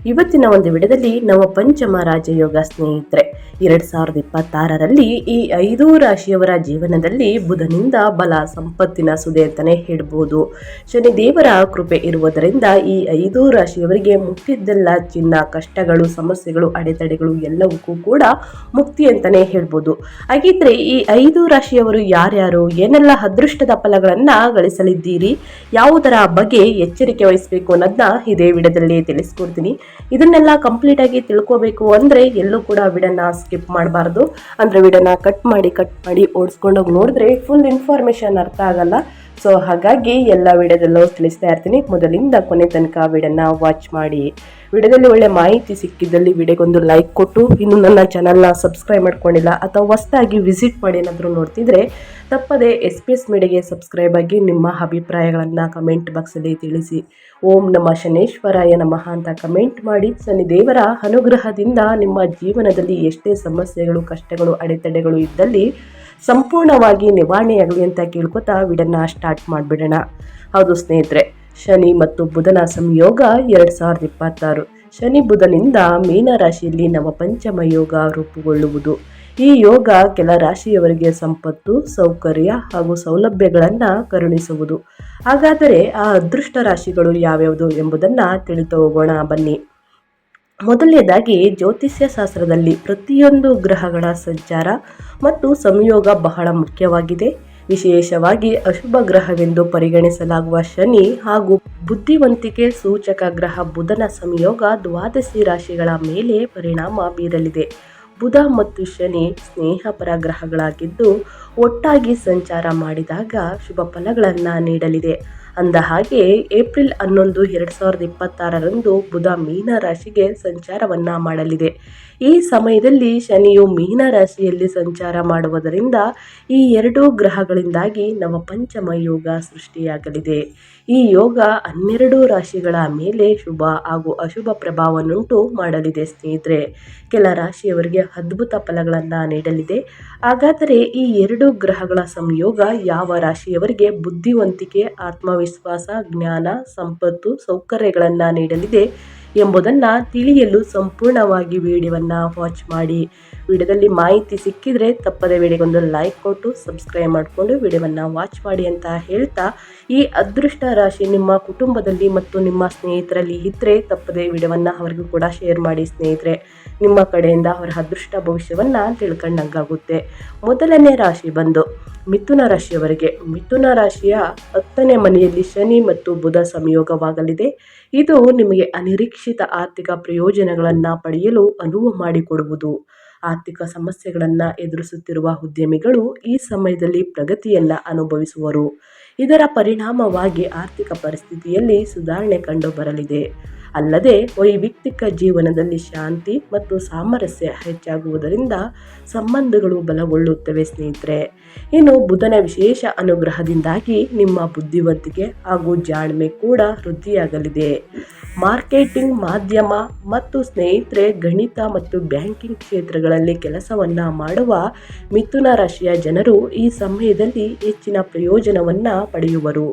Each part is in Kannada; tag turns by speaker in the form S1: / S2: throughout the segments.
S1: ಇವತ್ತಿನ ಒಂದು ವಿಡದಲ್ಲಿ ನಮ್ಮ ಪಂಚಮ ರಾಜಯೋಗ ಸ್ನೇಹಿತರೆ, ಎರಡು ಸಾವಿರದ ಇಪ್ಪತ್ತಾರರಲ್ಲಿ ಈ ಐದು ರಾಶಿಯವರ ಜೀವನದಲ್ಲಿ ಬುಧನಿಂದ ಬಲ ಸಂಪತ್ತಿನ ಸುದೆ ಅಂತಲೇ ಹೇಳ್ಬೋದು. ಶನಿದೇವರ ಕೃಪೆ ಇರುವುದರಿಂದ ಈ ಐದು ರಾಶಿಯವರಿಗೆ ಮುಟ್ಟಿದ್ದೆಲ್ಲ ಚಿನ್ನ, ಕಷ್ಟಗಳು, ಸಮಸ್ಯೆಗಳು, ಅಡೆತಡೆಗಳು ಎಲ್ಲವಕ್ಕೂ ಕೂಡ ಮುಕ್ತಿ ಅಂತಲೇ ಹೇಳ್ಬೋದು. ಹಾಗಿದ್ರೆ ಈ ಐದು ರಾಶಿಯವರು ಯಾರ್ಯಾರು, ಏನೆಲ್ಲ ಅದೃಷ್ಟದ ಫಲಗಳನ್ನು ಗಳಿಸಲಿದ್ದೀರಿ, ಯಾವುದರ ಬಗ್ಗೆ ಎಚ್ಚರಿಕೆ ವಹಿಸಬೇಕು ಅನ್ನೋದನ್ನ ಇದೇ ವಿಡದಲ್ಲಿ ತಿಳಿಸ್ಕೊಡ್ತೀನಿ. ಇದನ್ನೆಲ್ಲ ಕಂಪ್ಲೀಟ್ ಆಗಿ ತಿಳ್ಕೋಬೇಕು ಅಂದ್ರೆ ಎಲ್ಲೂ ಕೂಡ ವಿಡನ್ನ ಸ್ಕಿಪ್ ಮಾಡಬಾರ್ದು. ಅಂದ್ರೆ ವಿಡನ್ನ ಕಟ್ ಮಾಡಿ ಕಟ್ ಮಾಡಿ ಓಡಿಸ್ಕೊಂಡೋಗಿ ನೋಡಿದ್ರೆ ಫುಲ್ ಇನ್ಫಾರ್ಮೇಶನ್ ಅರ್ಥ ಆಗಲ್ಲ. ಸೊ ಹಾಗಾಗಿ ಎಲ್ಲ ವಿಡಿಯೋದಲ್ಲೂ ತಿಳಿಸ್ತಾ ಇರ್ತೀನಿ. ಮೊದಲಿಂದ ಕೊನೆ ತನಕ ವಿಡನ್ನ ವಾಚ್ ಮಾಡಿ. ವಿಡಿಯೋದಲ್ಲಿ ಒಳ್ಳೆ ಮಾಹಿತಿ ಸಿಕ್ಕಿದ್ದಲ್ಲಿ ವಿಡಿಯೋಗೊಂದು ಲೈಕ್ ಕೊಟ್ಟು, ಇನ್ನು ನನ್ನ ಚಾನಲ್ನ ಸಬ್ಸ್ಕ್ರೈಬ್ ಮಾಡ್ಕೊಂಡಿಲ್ಲ ಅಥವಾ ಹೊಸದಾಗಿ ವಿಸಿಟ್ ಮಾಡಿ ಏನಾದರೂ ನೋಡ್ತಿದ್ರೆ, ತಪ್ಪದೆ ಎಸ್ ಪಿ ಎಸ್ ಮೀಡಿಯಾಗೆ ಸಬ್ಸ್ಕ್ರೈಬ್ ಆಗಿ ನಿಮ್ಮ ಅಭಿಪ್ರಾಯಗಳನ್ನು ಕಮೆಂಟ್ ಬಾಕ್ಸಲ್ಲಿ ತಿಳಿಸಿ. ಓಂ ನಮ ಶನೇಶ್ವರಾಯ ನಮಃ ಅಂತ ಕಮೆಂಟ್ ಮಾಡಿ. ಸನ್ನಿ ದೇವರ ಅನುಗ್ರಹದಿಂದ ನಿಮ್ಮ ಜೀವನದಲ್ಲಿ ಎಷ್ಟೇ ಸಮಸ್ಯೆಗಳು, ಕಷ್ಟಗಳು, ಅಡೆತಡೆಗಳು ಇದ್ದಲ್ಲಿ ಸಂಪೂರ್ಣವಾಗಿ ನಿವಾರಣೆಯಾಗಲಿ ಅಂತ ಕೇಳ್ಕೊತಾ ವಿಡನ್ನ ಸ್ಟಾರ್ಟ್ ಮಾಡಿಬಿಡೋಣ. ಹೌದು ಸ್ನೇಹಿತರೆ ಶನಿ ಮತ್ತು ಬುಧನ ಸಂಯೋಗ ಎರಡು ಸಾವಿರದ ಇಪ್ಪತ್ತಾರು. ಶನಿ ಬುಧನಿಂದ ಮೀನ ರಾಶಿಯಲ್ಲಿ ನವ ಪಂಚಮ ಯೋಗ ರೂಪುಗೊಳ್ಳುವುದು. ಈ ಯೋಗ ಕೆಲ ರಾಶಿಯವರಿಗೆ ಸಂಪತ್ತು, ಸೌಕರ್ಯ ಹಾಗೂ ಸೌಲಭ್ಯಗಳನ್ನು ಕರುಣಿಸುವುದು. ಹಾಗಾದರೆ ಆ ಅದೃಷ್ಟ ರಾಶಿಗಳು ಯಾವ್ಯಾವುದು ಎಂಬುದನ್ನು ತಿಳಿದು ಹೋಗೋಣ ಬನ್ನಿ. ಮೊದಲನೇದಾಗಿ ಜ್ಯೋತಿಷ್ಯ ಶಾಸ್ತ್ರದಲ್ಲಿ ಪ್ರತಿಯೊಂದು ಗ್ರಹಗಳ ಸಂಚಾರ ಮತ್ತು ಸಂಯೋಗ ಬಹಳ ಮುಖ್ಯವಾಗಿದೆ. ವಿಶೇಷವಾಗಿ ಅಶುಭ ಗ್ರಹವೆಂದು ಪರಿಗಣಿಸಲಾಗುವ ಶನಿ ಹಾಗೂ ಬುದ್ಧಿವಂತಿಕೆ ಸೂಚಕ ಗ್ರಹ ಬುಧನ ಸಂಯೋಗ ದ್ವಾದಶಿ ರಾಶಿಗಳ ಮೇಲೆ ಪರಿಣಾಮ ಬೀರಲಿದೆ. ಬುಧ ಮತ್ತು ಶನಿ ಸ್ನೇಹಪರ ಗ್ರಹಗಳಾಗಿದ್ದು ಒಟ್ಟಾಗಿ ಸಂಚಾರ ಮಾಡಿದಾಗ ಶುಭ ಫಲಗಳನ್ನು ನೀಡಲಿದೆ. ಅಂದ ಹಾಗೆ ಏಪ್ರಿಲ್ ಹನ್ನೊಂದು, ಎರಡು ಸಾವಿರದ ಇಪ್ಪತ್ತಾರರಂದು ಬುಧ ಮೀನ ರಾಶಿಗೆ ಸಂಚಾರವನ್ನ ಮಾಡಲಿದೆ. ಈ ಸಮಯದಲ್ಲಿ ಶನಿಯು ಮೀನ ರಾಶಿಯಲ್ಲಿ ಸಂಚಾರ ಮಾಡುವುದರಿಂದ ಈ ಎರಡೂ ಗ್ರಹಗಳಿಂದಾಗಿ ನವಪಂಚಮ ಯೋಗ ಸೃಷ್ಟಿಯಾಗಲಿದೆ. ಈ ಯೋಗ ಹನ್ನೆರಡು ರಾಶಿಗಳ ಮೇಲೆ ಶುಭ ಹಾಗೂ ಅಶುಭ ಪ್ರಭಾವನ್ನುಂಟು ಮಾಡಲಿದೆ, ಸ್ನೇಹಿತರೆ. ಕೆಲ ರಾಶಿಯವರಿಗೆ ಅದ್ಭುತ ಫಲಗಳನ್ನು ನೀಡಲಿದೆ. ಹಾಗಾದರೆ ಈ ಎರಡು ಗ್ರಹಗಳ ಸಂಯೋಗ ಯಾವ ರಾಶಿಯವರಿಗೆ ಬುದ್ಧಿವಂತಿಕೆ, ಆತ್ಮವಿಶ್ವಾಸ, ಜ್ಞಾನ, ಸಂಪತ್ತು, ಸೌಕರ್ಯಗಳನ್ನು ನೀಡಲಿದೆ? ಎಂಬುದನ್ನು ತಿಳಿಯಲು ಸಂಪೂರ್ಣವಾಗಿ ವಿಡಿಯೋವನ್ನು ವಾಚ್ ಮಾಡಿ. ವಿಡಿಯೋದಲ್ಲಿ ಮಾಹಿತಿ ಸಿಕ್ಕಿದರೆ ತಪ್ಪದೆ ವಿಡಿಯೋಗೊಂದು ಲೈಕ್ ಕೊಟ್ಟು ಸಬ್ಸ್ಕ್ರೈಬ್ ಮಾಡಿಕೊಂಡು ವಿಡಿಯೋವನ್ನು ವಾಚ್ ಮಾಡಿ ಅಂತ ಹೇಳ್ತಾ, ಈ ಅದೃಷ್ಟ ರಾಶಿ ನಿಮ್ಮ ಕುಟುಂಬದಲ್ಲಿ ಮತ್ತು ನಿಮ್ಮ ಸ್ನೇಹಿತರಲ್ಲಿ ಇದ್ದರೆ ತಪ್ಪದೆ ವಿಡಿಯೋವನ್ನು ಅವರಿಗೂ ಕೂಡ ಶೇರ್ ಮಾಡಿ ಸ್ನೇಹಿತರೆ. ನಿಮ್ಮ ಕಡೆಯಿಂದ ಅವರ ಅದೃಷ್ಟ ಭವಿಷ್ಯವನ್ನು ತಿಳ್ಕೊಂಡಂಗಾಗುತ್ತೆ. ಮೊದಲನೇ ರಾಶಿ ಬಂದು ಮಿಥುನ ರಾಶಿಯವರಿಗೆ. ಮಿಥುನ ರಾಶಿಯ ಹತ್ತನೇ ಮನೆಯಲ್ಲಿ ಶನಿ ಮತ್ತು ಬುಧ ಸಂಯೋಗವಾಗಲಿದೆ. ಇದು ನಿಮಗೆ ಅನಿರೀಕ್ಷಿತ ಆರ್ಥಿಕ ಪ್ರಯೋಜನಗಳನ್ನು ಪಡೆಯಲು ಅನುವು ಮಾಡಿಕೊಡುವುದು. ಆರ್ಥಿಕ ಸಮಸ್ಯೆಗಳನ್ನು ಎದುರಿಸುತ್ತಿರುವ ಉದ್ಯಮಿಗಳು ಈ ಸಮಯದಲ್ಲಿ ಪ್ರಗತಿಯನ್ನು ಅನುಭವಿಸುವರು. ಇದರ ಪರಿಣಾಮವಾಗಿ ಆರ್ಥಿಕ ಪರಿಸ್ಥಿತಿಯಲ್ಲಿ ಸುಧಾರಣೆ ಕಂಡು ಬರಲಿದೆ ಅಲ್ಲದೆ ವೈಯಕ್ತಿಕ ಜೀವನದಲ್ಲಿ ಶಾಂತಿ ಮತ್ತು ಸಾಮರಸ್ಯ ಹೆಚ್ಚಾಗುವುದರಿಂದ ಸಂಬಂಧಗಳು ಬಲಗೊಳ್ಳುತ್ತವೆ ಸ್ನೇಹಿತರೆ. ಇನ್ನು ಬುಧನ ವಿಶೇಷ ಅನುಗ್ರಹದಿಂದಾಗಿ ನಿಮ್ಮ ಬುದ್ಧಿವಂತಿಕೆ ಹಾಗೂ ಜಾಣ್ಮೆ ಕೂಡ ವೃದ್ಧಿಯಾಗಲಿದೆ. ಮಾರ್ಕೆಟಿಂಗ್ ಮಾಧ್ಯಮ ಮತ್ತು ಸ್ನೇಹಿತರೆ, ಗಣಿತ ಮತ್ತು ಬ್ಯಾಂಕಿಂಗ್ ಕ್ಷೇತ್ರಗಳಲ್ಲಿ ಕೆಲಸವನ್ನು ಮಾಡುವ ಮಿಥುನ ರಾಶಿಯ ಜನರು ಈ ಸಮಯದಲ್ಲಿ ಹೆಚ್ಚಿನ ಪ್ರಯೋಜನವನ್ನು ಪಡೆಯುವರು.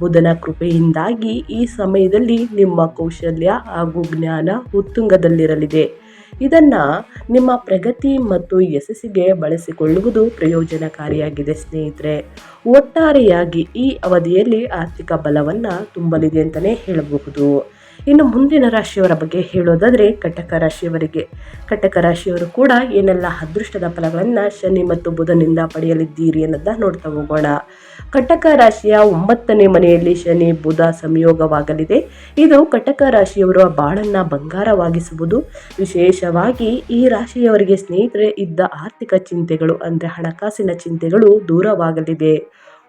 S1: ಬುಧನ ಕೃಪೆಯಿಂದಾಗಿ ಈ ಸಮಯದಲ್ಲಿ ನಿಮ್ಮ ಕೌಶಲ್ಯ ಹಾಗೂ ಜ್ಞಾನ ಉತ್ತುಂಗದಲ್ಲಿರಲಿದೆ. ಇದನ್ನು ನಿಮ್ಮ ಪ್ರಗತಿ ಮತ್ತು ಯಶಸ್ಸಿಗೆ ಬಳಸಿಕೊಳ್ಳುವುದು ಪ್ರಯೋಜನಕಾರಿಯಾಗಿದೆ ಸ್ನೇಹಿತರೆ. ಒಟ್ಟಾರೆಯಾಗಿ ಈ ಅವಧಿಯಲ್ಲಿ ಆರ್ಥಿಕ ಬಲವನ್ನು ತುಂಬಲಿದೆ ಅಂತಲೇ ಹೇಳಬಹುದು. ಇನ್ನು ಮುಂದಿನ ರಾಶಿಯವರ ಬಗ್ಗೆ ಹೇಳೋದಾದರೆ ಕಟಕ ರಾಶಿಯವರಿಗೆ. ಕಟಕ ರಾಶಿಯವರು ಕೂಡ ಏನೆಲ್ಲ ಅದೃಷ್ಟದ ಫಲಗಳನ್ನು ಶನಿ ಮತ್ತು ಬುಧನಿಂದ ಪಡೆಯಲಿದ್ದೀರಿ ಅನ್ನೋದನ್ನ ನೋಡ್ತಾ ಹೋಗೋಣ. ಕಟಕ ರಾಶಿಯ ಒಂಬತ್ತನೇ ಮನೆಯಲ್ಲಿ ಶನಿ, ಬುಧ ಸಂಯೋಗವಾಗಲಿದೆ. ಇದು ಕಟಕ ರಾಶಿಯವರು ಬಾಳನ್ನು ಬಂಗಾರವಾಗಿಸುವುದು. ವಿಶೇಷವಾಗಿ ಈ ರಾಶಿಯವರಿಗೆ ಸ್ನೇಹಿತರೆ ಇದ್ದ ಆರ್ಥಿಕ ಚಿಂತೆಗಳು ಅಂದರೆ ಹಣಕಾಸಿನ ಚಿಂತೆಗಳು ದೂರವಾಗಲಿದೆ.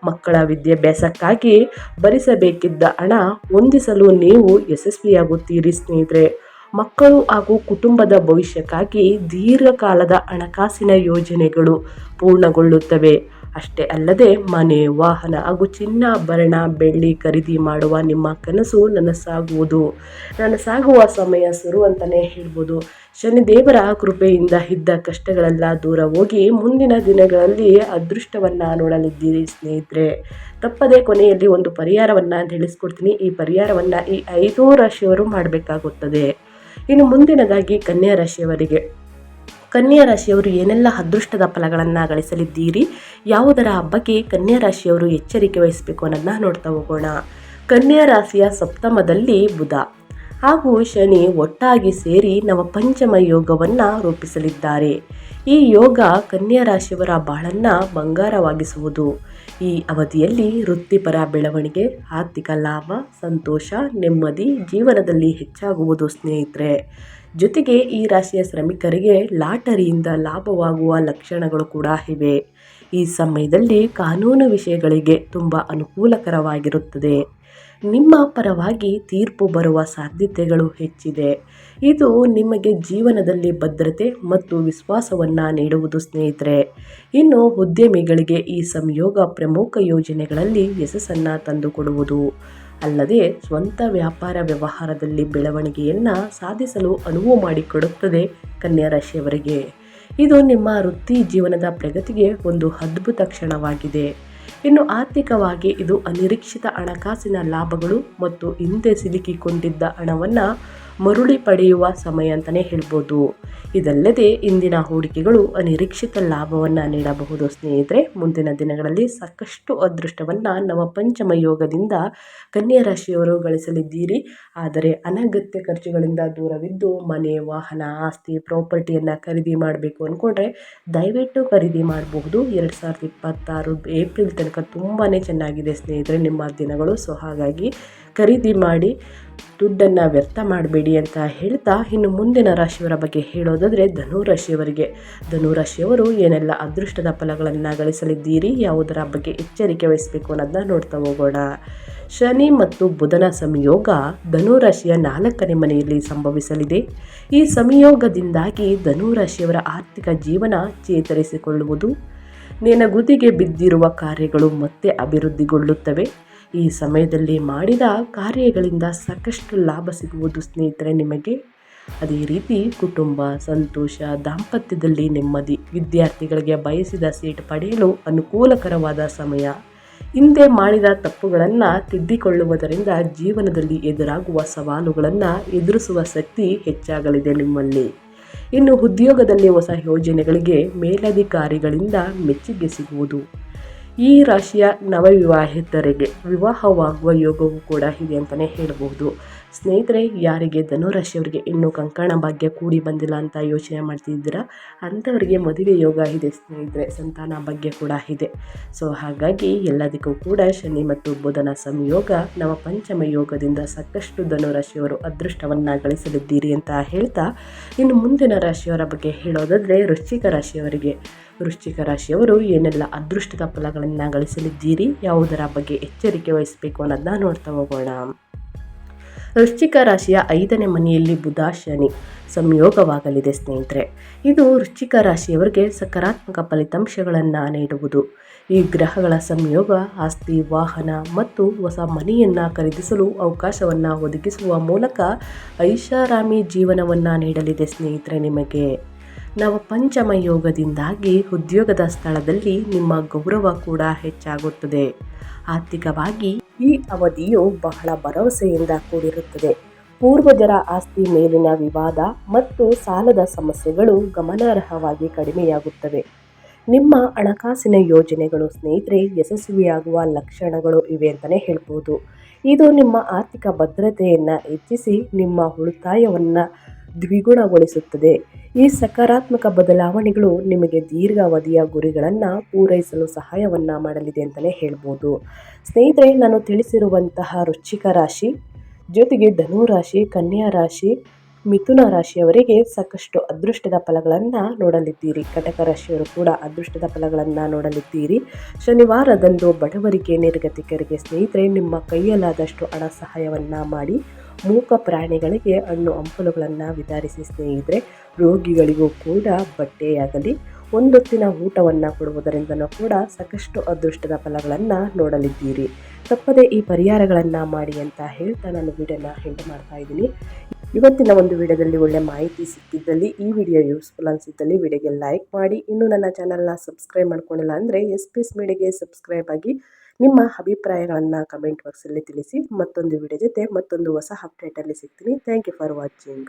S1: ಮಕ್ಕಳ ವಿದ್ಯಾಭ್ಯಾಸಕ್ಕಾಗಿ ಭರಿಸಬೇಕಿದ್ದ ಹಣ ಹೊಂದಿಸಲು ನೀವು ಯಶಸ್ವಿಯಾಗುತ್ತೀರಿ ಸ್ನೇಹಿತರೆ. ಮಕ್ಕಳು ಹಾಗೂ ಕುಟುಂಬದ ಭವಿಷ್ಯಕ್ಕಾಗಿ ದೀರ್ಘಕಾಲದ ಹಣಕಾಸಿನ ಯೋಜನೆಗಳು ಪೂರ್ಣಗೊಳ್ಳುತ್ತವೆ. ಅಷ್ಟೇ ಅಲ್ಲದೆ ಮನೆ, ವಾಹನ ಹಾಗೂ ಚಿನ್ನಾಭರಣ ಬೆಳ್ಳಿ ಖರೀದಿ ಮಾಡುವ ನಿಮ್ಮ ಕನಸು ನನಸಾಗುವುದು. ನನಸಾಗುವ ಸಮಯ ಸುರು ಅಂತಲೇ ಹೇಳ್ಬೋದು. ಶನಿದೇವರ ಕೃಪೆಯಿಂದ ಇದ್ದ ಕಷ್ಟಗಳೆಲ್ಲ ದೂರ ಹೋಗಿ ಮುಂದಿನ ದಿನಗಳಲ್ಲಿ ಅದೃಷ್ಟವನ್ನು ನೋಡಲಿದ್ದೀರಿ ಸ್ನೇಹಿತರೆ. ತಪ್ಪದೇ ಕೊನೆಯಲ್ಲಿ ಒಂದು ಪರಿಹಾರವನ್ನು ತಿಳಿಸ್ಕೊಡ್ತೀನಿ. ಈ ಪರಿಹಾರವನ್ನು ಈ ಐದು ರಾಶಿಯವರು ಮಾಡಬೇಕಾಗುತ್ತದೆ. ಇನ್ನು ಮುಂದಿನದಾಗಿ ಕನ್ಯಾ ರಾಶಿಯವರಿಗೆ ಕನ್ಯಾ ರಾಶಿಯವರು ಏನೆಲ್ಲ ಅದೃಷ್ಟದ ಫಲಗಳನ್ನು ಗಳಿಸಲಿದ್ದೀರಿ? ಯಾವುದರ ಹಬ್ಬಕ್ಕೆ ಕನ್ಯಾ ರಾಶಿಯವರು ಎಚ್ಚರಿಕೆ ವಹಿಸಬೇಕು ಅನ್ನೋದನ್ನ ನೋಡ್ತಾ ಹೋಗೋಣ. ಕನ್ಯಾ ರಾಶಿಯ ಸಪ್ತಮದಲ್ಲಿ ಬುಧ. ಹಾಗೂ ಶನಿ ಒಟ್ಟಾಗಿ ಸೇರಿ ನವಪಂಚಮ ಯೋಗವನ್ನು ರೂಪಿಸಲಿದ್ದಾರೆ. ಈ ಯೋಗ ಕನ್ಯಾ ರಾಶಿಯವರ ಬಾಳನ್ನು ಬಂಗಾರವಾಗಿಸುವುದು. ಈ ಅವಧಿಯಲ್ಲಿ ವೃತ್ತಿಪರ ಬೆಳವಣಿಗೆ, ಆರ್ಥಿಕ ಲಾಭ, ಸಂತೋಷ, ನೆಮ್ಮದಿ, ಜೀವನದಲ್ಲಿ ಹೆಚ್ಚಾಗುವುದು ಸ್ನೇಹಿತರೆ. ಜೊತೆಗೆ ಈ ರಾಶಿಯ ಶ್ರಮಿಕರಿಗೆ ಲಾಟರಿಯಿಂದ ಲಾಭವಾಗುವ ಲಕ್ಷಣಗಳು ಕೂಡ ಇವೆ. ಈ ಸಮಯದಲ್ಲಿ ಕಾನೂನು ವಿಷಯಗಳಿಗೆ ತುಂಬ ಅನುಕೂಲಕರವಾಗಿರುತ್ತದೆ. ನಿಮ್ಮ ಪರವಾಗಿ ತೀರ್ಪು ಬರುವ ಸಾಧ್ಯತೆಗಳು ಹೆಚ್ಚಿದೆ. ಇದು ನಿಮಗೆ ಜೀವನದಲ್ಲಿ ಭದ್ರತೆ ಮತ್ತು ವಿಶ್ವಾಸವನ್ನು ನೀಡುವುದು ಸ್ನೇಹಿತರೆ. ಇನ್ನು ಉದ್ಯಮಿಗಳಿಗೆ ಈ ಸಂಯೋಗ ಪ್ರಮುಖ ಯೋಜನೆಗಳಲ್ಲಿ ಯಶಸ್ಸನ್ನು ತಂದುಕೊಡುವುದು. ಅಲ್ಲದೆ ಸ್ವಂತ ವ್ಯಾಪಾರ ವ್ಯವಹಾರದಲ್ಲಿ ಬೆಳವಣಿಗೆಯನ್ನು ಸಾಧಿಸಲು ಅನುವು ಮಾಡಿಕೊಡುತ್ತದೆ ಕನ್ಯಾ ರಾಶಿಯವರಿಗೆ. ಇದು ನಿಮ್ಮ ವೃತ್ತಿ ಜೀವನದ ಪ್ರಗತಿಗೆ ಒಂದು ಅದ್ಭುತ ಕ್ಷಣವಾಗಿದೆ. ಇನ್ನು ಆರ್ಥಿಕವಾಗಿ ಇದು ಅನಿರೀಕ್ಷಿತ ಹಣಕಾಸಿನ ಲಾಭಗಳು ಮತ್ತು ಹಿಂದೆ ಸಿಲುಕಿಕೊಂಡಿದ್ದ ಹಣವನ್ನು ಮರುಳಿ ಪಡೆಯುವ ಸಮಯ ಅಂತಲೇ ಹೇಳ್ಬೋದು. ಇದಲ್ಲದೆ ಇಂದಿನ ಹೂಡಿಕೆಗಳು ಅನಿರೀಕ್ಷಿತ ಲಾಭವನ್ನು ನೀಡಬಹುದು. ಸ್ನೇಹಿತರೆ, ಮುಂದಿನ ದಿನಗಳಲ್ಲಿ ಸಾಕಷ್ಟು ಅದೃಷ್ಟವನ್ನು ನಮ್ಮ ನವಪಂಚಮ ಯೋಗದಿಂದ ಕನ್ಯಾ ರಾಶಿಯವರು ಗಳಿಸಲಿದ್ದೀರಿ. ಆದರೆ ಅನಗತ್ಯ ಖರ್ಚುಗಳಿಂದ ದೂರವಿದ್ದು ಮನೆ, ವಾಹನ, ಆಸ್ತಿ, ಪ್ರಾಪರ್ಟಿಯನ್ನು ಖರೀದಿ ಮಾಡಬೇಕು ಅಂದ್ಕೊಂಡ್ರೆ ದಯವಿಟ್ಟು ಖರೀದಿ ಮಾಡಬಹುದು. ಎರಡು ಸಾವಿರದ ಇಪ್ಪತ್ತಾರು ಏಪ್ರಿಲ್ ತನಕ ತುಂಬಾ ಚೆನ್ನಾಗಿದೆ ಸ್ನೇಹಿತರೆ ನಿಮ್ಮ ದಿನಗಳು. ಸೊ ಹಾಗಾಗಿ ಖರೀದಿ ಮಾಡಿ ದುಡ್ಡನ್ನು ವ್ಯರ್ಥ ಮಾಡಬೇಡಿ ಅಂತ ಹೇಳ್ತಾ ಇನ್ನು ಮುಂದಿನ ರಾಶಿಯವರ ಬಗ್ಗೆ ಹೇಳೋದಾದರೆ ಧನು ರಾಶಿಯವರಿಗೆ. ಧನು ರಾಶಿಯವರು ಏನೆಲ್ಲ ಅದೃಷ್ಟದ ಫಲಗಳನ್ನು ಗಳಿಸಲಿದ್ದೀರಿ, ಯಾವುದರ ಬಗ್ಗೆ ಎಚ್ಚರಿಕೆ ವಹಿಸಬೇಕು ಅನ್ನೋದನ್ನ ನೋಡ್ತಾ ಹೋಗೋಣ. ಶನಿ ಮತ್ತು ಬುಧನ ಸಂಯೋಗ ಧನು ರಾಶಿಯ ನಾಲ್ಕನೇ ಮನೆಯಲ್ಲಿ ಸಂಭವಿಸಲಿದೆ. ಈ ಸಂಯೋಗದಿಂದಾಗಿ ಧನು ರಾಶಿಯವರ ಆರ್ಥಿಕ ಜೀವನ ಚೇತರಿಸಿಕೊಳ್ಳುವುದು ನೆನಗುದಿಗೆ ಬಿದ್ದಿರುವ ಕಾರ್ಯಗಳು ಮತ್ತೆ ಅಭಿವೃದ್ಧಿಗೊಳ್ಳುತ್ತವೆ. ಈ ಸಮಯದಲ್ಲಿ ಮಾಡಿದ ಕಾರ್ಯಗಳಿಂದ ಸಾಕಷ್ಟು ಲಾಭ ಸಿಗುವುದು ಸ್ನೇಹಿತರೆ ನಿಮಗೆ. ಅದೇ ರೀತಿ ಕುಟುಂಬ, ಸಂತೋಷ, ದಾಂಪತ್ಯದಲ್ಲಿ ನೆಮ್ಮದಿ, ವಿದ್ಯಾರ್ಥಿಗಳಿಗೆ ಬಯಸಿದ ಸೀಟ್ ಪಡೆಯಲು ಅನುಕೂಲಕರವಾದ ಸಮಯ. ಹಿಂದೆ ಮಾಡಿದ ತಪ್ಪುಗಳನ್ನು ತಿದ್ದಿಕೊಳ್ಳುವುದರಿಂದ ಜೀವನದಲ್ಲಿ ಎದುರಾಗುವ ಸವಾಲುಗಳನ್ನು ಎದುರಿಸುವ ಶಕ್ತಿ ಹೆಚ್ಚಾಗಲಿದೆ ನಿಮ್ಮಲ್ಲಿ. ಇನ್ನು ಉದ್ಯೋಗದಲ್ಲಿ ಹೊಸ ಯೋಜನೆಗಳಿಗೆ ಮೇಲಧಿಕಾರಿಗಳಿಂದ ಮೆಚ್ಚುಗೆ ಸಿಗುವುದು. ಈ ರಾಶಿಯ ನವವಿವಾಹಿತರಿಗೆ ವಿವಾಹವಾಗುವ ಯೋಗವೂ ಕೂಡ ಇದೆ ಅಂತಲೇ ಹೇಳಬಹುದು. ಸ್ನೇಹಿತರೆ, ಯಾರಿಗೆ ಧನುರಾಶಿಯವರಿಗೆ ಇನ್ನೂ ಕಂಕಣ ಭಾಗ್ಯ ಕೂಡಿ ಬಂದಿಲ್ಲ ಅಂತ ಯೋಚನೆ ಮಾಡ್ತಿದ್ದೀರಾ? ಅಂಥವರಿಗೆ ಮದುವೆ ಯೋಗ ಇದೆ ಸ್ನೇಹಿತರೆ, ಸಂತಾನ ಭಾಗ್ಯ ಕೂಡ ಇದೆ. ಸೊ ಹಾಗಾಗಿ ಎಲ್ಲದಕ್ಕೂ ಕೂಡ ಶನಿ ಮತ್ತು ಬುಧನ ಸಂಯೋಗ ನಮ್ಮ ಪಂಚಮ ಯೋಗದಿಂದ ಸಾಕಷ್ಟು ಧನುರಾಶಿಯವರು ಅದೃಷ್ಟವನ್ನು ಗಳಿಸಲಿದ್ದೀರಿ ಅಂತ ಹೇಳ್ತಾ, ಇನ್ನು ಮುಂದಿನ ರಾಶಿಯವರ ಬಗ್ಗೆ ಹೇಳೋದಾದರೆ ವೃಶ್ಚಿಕ ರಾಶಿಯವರಿಗೆ. ವೃಶ್ಚಿಕ ರಾಶಿಯವರು ಏನೆಲ್ಲ ಅದೃಷ್ಟದ ಫಲಗಳನ್ನು ಗಳಿಸಲಿದ್ದೀರಿ, ಯಾವುದರ ಬಗ್ಗೆ ಎಚ್ಚರಿಕೆ ವಹಿಸಬೇಕು ಅನ್ನೋದನ್ನ ನೋಡ್ತಾ ಹೋಗೋಣ. ವೃಶ್ಚಿಕ ರಾಶಿಯ ಐದನೇ ಮನೆಯಲ್ಲಿ ಬುಧ ಶನಿ ಸಂಯೋಗವಾಗಲಿದೆ ಸ್ನೇಹಿತರೆ. ಇದು ವೃಶ್ಚಿಕ ರಾಶಿಯವರಿಗೆ ಸಕಾರಾತ್ಮಕ ಫಲಿತಾಂಶಗಳನ್ನು ನೀಡುವುದು. ಈ ಗ್ರಹಗಳ ಸಂಯೋಗ ಆಸ್ತಿ, ವಾಹನ ಮತ್ತು ಹೊಸ ಮನೆಯನ್ನು ಖರೀದಿಸಲು ಅವಕಾಶವನ್ನು ಒದಗಿಸುವ ಮೂಲಕ ಐಷಾರಾಮಿ ಜೀವನವನ್ನು ನೀಡಲಿದೆ ಸ್ನೇಹಿತರೆ ನಿಮಗೆ. ನವ ಪಂಚಮ ಯೋಗದಿಂದಾಗಿ ಉದ್ಯೋಗದ ಸ್ಥಳದಲ್ಲಿ ನಿಮ್ಮ ಗೌರವ ಕೂಡ ಹೆಚ್ಚಾಗುತ್ತದೆ. ಆರ್ಥಿಕವಾಗಿ ಈ ಅವಧಿಯು ಬಹಳ ಭರವಸೆಯಿಂದ ಕೂಡಿರುತ್ತದೆ. ಪೂರ್ವಜರ ಆಸ್ತಿ ಮೇಲಿನ ವಿವಾದ ಮತ್ತು ಸಾಲದ ಸಮಸ್ಯೆಗಳು ಗಮನಾರ್ಹವಾಗಿ ಕಡಿಮೆಯಾಗುತ್ತವೆ. ನಿಮ್ಮ ಹಣಕಾಸಿನ ಯೋಜನೆಗಳು ಸ್ನೇಹಿತರೆ, ಯಶಸ್ವಿಯಾಗುವ ಲಕ್ಷಣಗಳು ಇವೆ ಅಂತಲೇ ಹೇಳ್ಬೋದು. ಇದು ನಿಮ್ಮ ಆರ್ಥಿಕ ಭದ್ರತೆಯನ್ನು ಹೆಚ್ಚಿಸಿ, ನಿಮ್ಮ ಉಳಿತಾಯವನ್ನು ದ್ವಿಗುಣಗೊಳಿಸುತ್ತದೆ. ಈ ಸಕಾರಾತ್ಮಕ ಬದಲಾವಣೆಗಳು ನಿಮಗೆ ದೀರ್ಘಾವಧಿಯ ಗುರಿಗಳನ್ನು ಪೂರೈಸಲು ಸಹಾಯವನ್ನು ಮಾಡಲಿದೆ ಅಂತಲೇ ಹೇಳ್ಬೋದು. ಸ್ನೇಹಿತರೆ, ನಾನು ತಿಳಿಸಿರುವಂತಹ ರುಚಿಕ ರಾಶಿ, ಜೊತೆಗೆ ಧನು ರಾಶಿ ಕನ್ಯಾ ರಾಶಿ, ಮಿಥುನ ರಾಶಿಯವರಿಗೆ ಸಾಕಷ್ಟು ಅದೃಷ್ಟದ ಫಲಗಳನ್ನು ನೋಡಲಿದ್ದೀರಿ. ಕಟಕ ರಾಶಿಯವರು ಕೂಡ ಅದೃಷ್ಟದ ಫಲಗಳನ್ನು ನೋಡಲಿದ್ದೀರಿ. ಶನಿವಾರದಂದು ಬಡವರಿಗೆ, ನಿರ್ಗತಿಕರಿಗೆ ಸ್ನೇಹಿತರೆ, ನಿಮ್ಮ ಕೈಯಲ್ಲಾದಷ್ಟು ಹಣ ಸಹಾಯವನ್ನು ಮಾಡಿ ಮೂಕ ಪ್ರಾಣಿಗಳಿಗೆ ಹಣ್ಣು ಹಂಪಲುಗಳನ್ನು ವಿತರಿಸಿ ಸ್ನೇಹಿತರೆ, ರೋಗಿಗಳಿಗೂ ಕೂಡ ಬಟ್ಟೆಯಾಗಲಿ, ಒಂದೊತ್ತಿನ ಊಟವನ್ನು ಕೊಡುವುದರಿಂದನೂ ಕೂಡ ಸಾಕಷ್ಟು ಅದೃಷ್ಟದ ಫಲಗಳನ್ನು ನೋಡಲಿದ್ದೀರಿ. ತಪ್ಪದೇ ಈ ಪರಿಹಾರಗಳನ್ನು ಮಾಡಿ ಅಂತ ಹೇಳ್ತಾ ನಾನು ವಿಡಿಯೋನ ಎಂಡ್ ಮಾಡ್ತಾ ಇದ್ದೀನಿ. ಇವತ್ತಿನ ಒಂದು ವಿಡಿಯೋದಲ್ಲಿ ಒಳ್ಳೆ ಮಾಹಿತಿ ಸಿಕ್ಕಿದ್ದಲ್ಲಿ ಈ ವಿಡಿಯೋ ಯೂಸ್ಫುಲ್ ಅನಿಸಿದ್ದಲ್ಲಿ ವಿಡಿಯೋಗೆ ಲೈಕ್ ಮಾಡಿ. ಇನ್ನು ನನ್ನ ಚಾನಲ್ನ ಸಬ್ಸ್ಕ್ರೈಬ್ ಮಾಡ್ಕೊಂಡಿಲ್ಲ ಅಂದರೆ ಎಸ್ ಪಿ ಎಸ್ ಮೀಡಿಯಾಗೆ ಸಬ್ಸ್ಕ್ರೈಬ್ ಆಗಿ ನಿಮ್ಮ ಅಭಿಪ್ರಾಯಗಳನ್ನು ಕಮೆಂಟ್ ಬಾಕ್ಸಲ್ಲಿ ತಿಳಿಸಿ ಮತ್ತೊಂದು ವಿಡಿಯೋ ಜೊತೆ ಮತ್ತೊಂದು ಹೊಸ ಅಪ್ಡೇಟಲ್ಲಿ ಸಿಗ್ತೀನಿ. Thank you for watching